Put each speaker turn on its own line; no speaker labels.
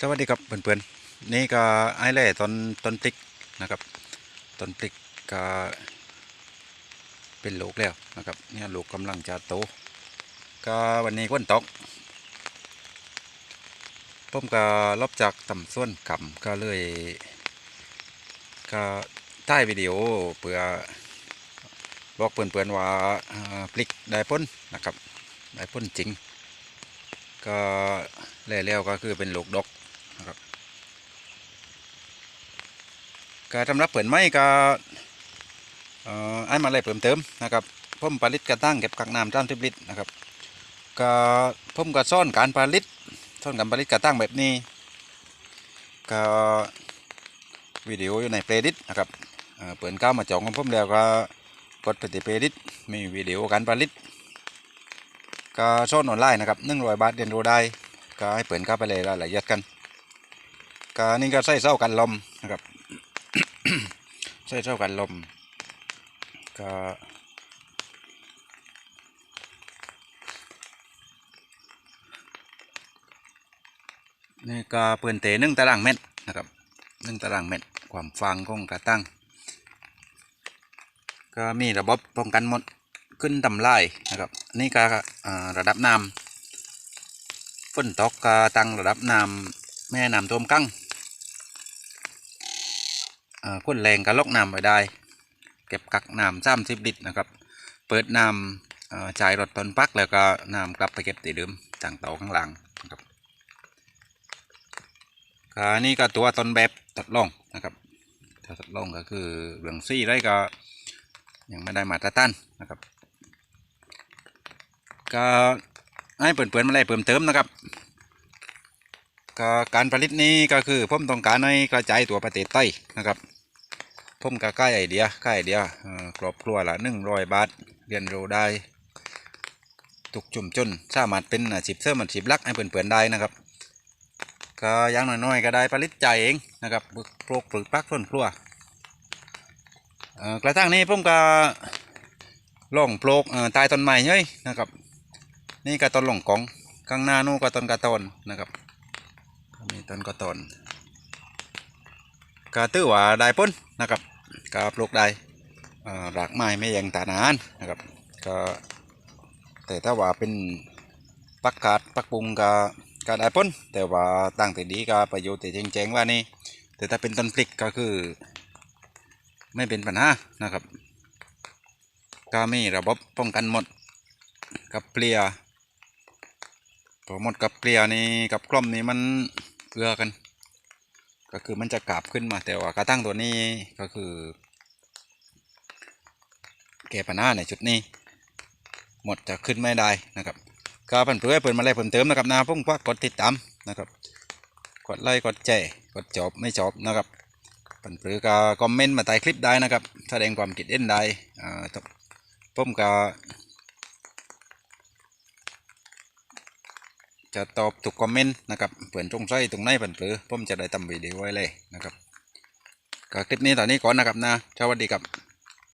สวัสดีครับเพื่อนๆนี่ก็ไอ้แล่ต้นต้นพริกนะครับต้นพริกก็เป็นลูกแล้วนะครับเนี่ยลูกกำลังจะโตก็วันนี้ก้นตกผมก็ลบจากต่ำส่วนกำก็เลยก็ถ่ายวิดีโอเพื่อบอกเพื่อนๆว่าอ่าพริกได้พ้นนะครับได้พ้นจริงก็แล้วก็คือเป็นลูกดก นะครับการทำรับเปิดไม้ก็เอ่อไอ้มาเลยเพิ่มเติมนะครับผมผลิตกระตั้งเก็บกักน้ำจ้ามทิบลิตนะครับก็ผมก็ซ่อนการผลิตซ่อนการผลิตกระตั้งแบบนี้ก็วิดีโออยู่ในเพลย์ลิสนะครับเอ่อเปิดก้าวมาจองของผมแล้วก็กดไปที่เพลย์ลิสมีวิดีโอการผลิตก็ซ่อนออนไลน์นะครับหนึ่งร้อยบาทเรียนรู้ได้ก็ให้เปิดเข้าไปเลยรายละเอียดกัน ก็นี่ก็ใส่เส้ากันลมนะครับใส่เส้ากันลมก็นี่ก็เปิดเตะหนึ่งตารางเมตรนะครับหนึ่งตารางเมตรความฟางของกระตั้ง ก็มีระบบป้องกันหมดขึ้นทำลายนะครับนี่ก็อ่าระดับน้ำฝนตกก็ตั้งระดับน้ำแม่น้ำท่วมกั้ง เอ่นแรงก็ลกน้ำไว้ได้ เก็บกักน้ำสามสิบลิตรนะครับ เปิดน้ำจ่ายรถตอนปักแล้วก็น้ำกลับไปเก็บตีเดิมต่างเตาข้างหลังนะครับนี่ก็ตัวต้นแบบทดลองนะครับถ้าทดลองก็คือเรื่องซี่ไรก็ยังไม่ได้มาตรฐานนะครับ ก็ให้เปิดๆมาเลยเพิ่มเติมนะครับก็การผลิตนี้ก็คือผมต้องการให้กระจายตัวประเทศไต้นะครับ ผมก็ใกล้ไอเดียใกล้ไอเดียเอ่อครอบครัวละหนึ่งร้อยบาทเรียนรู้ได้ทุกจุ่มจนสามารถเป็นอาชีพเสริมอาชีพลักให้เปิดๆได้นะครับ ก็อยังน้อยๆก็ได้ผลิตใจเองนะครับปลูกปลูกปักต้นครัวเกระทั่งนี้ผมก็ล่องปลูกตายต้นไม้เฮ้ยนะครับ นี่ก็ต้นหลงกองข้างหน้านู่นก็ต้นกระตอนนะครับมีต้นกระตอน ก็ตื้อว่าได้พ้นนะครับก็ปลูกได้อ่ารากไม้ไม่ยังตานานนะครับก็แต่ถ้าว่าเป็นปักกาดปักปุงก็ก็ได้พ้นแต่ว่าตั้งแต่ดีก็ประโยชน์แต่แจ้งๆว่านี่แต่ถ้าเป็นต้นพริกก็คือ ไม่เป็นปัญหานะครับก็มีระบบป้องกันหมดกับเปลียพอหมดกับเกลียนี่กับกล้อมนี่มันเอื้อกัน ก็คือมันจะกราบขึ้นมาแต่ว่ากระตั้งตัวนี้ก็คือแก้ปัญหาในจุดนี้ หมดจะขึ้นไม่ได้นะครับก็เพิ่นเพื่อเปิดมาเลยเพิ่มเติมนะครับนะพุ่งว่ากดติดตามนะครับ กดไลค์กดแชร์กดจบไม่จบนะครับเพิ่นเพื่อก็คอมเมนต์มาใต้คลิปได้นะครับ แสดงความคิดเห็นได้อ่าผมก็ จะตอบทุกคอมเมนต์นะครับเผื่อนจงใส่ตรงไหนเผื่อนเผือผมจะได้ทำวิดีโอไว้เลยนะครับก็คลิปนี้ตอนนี้ก่อนนะครับนะสวัสดีครับ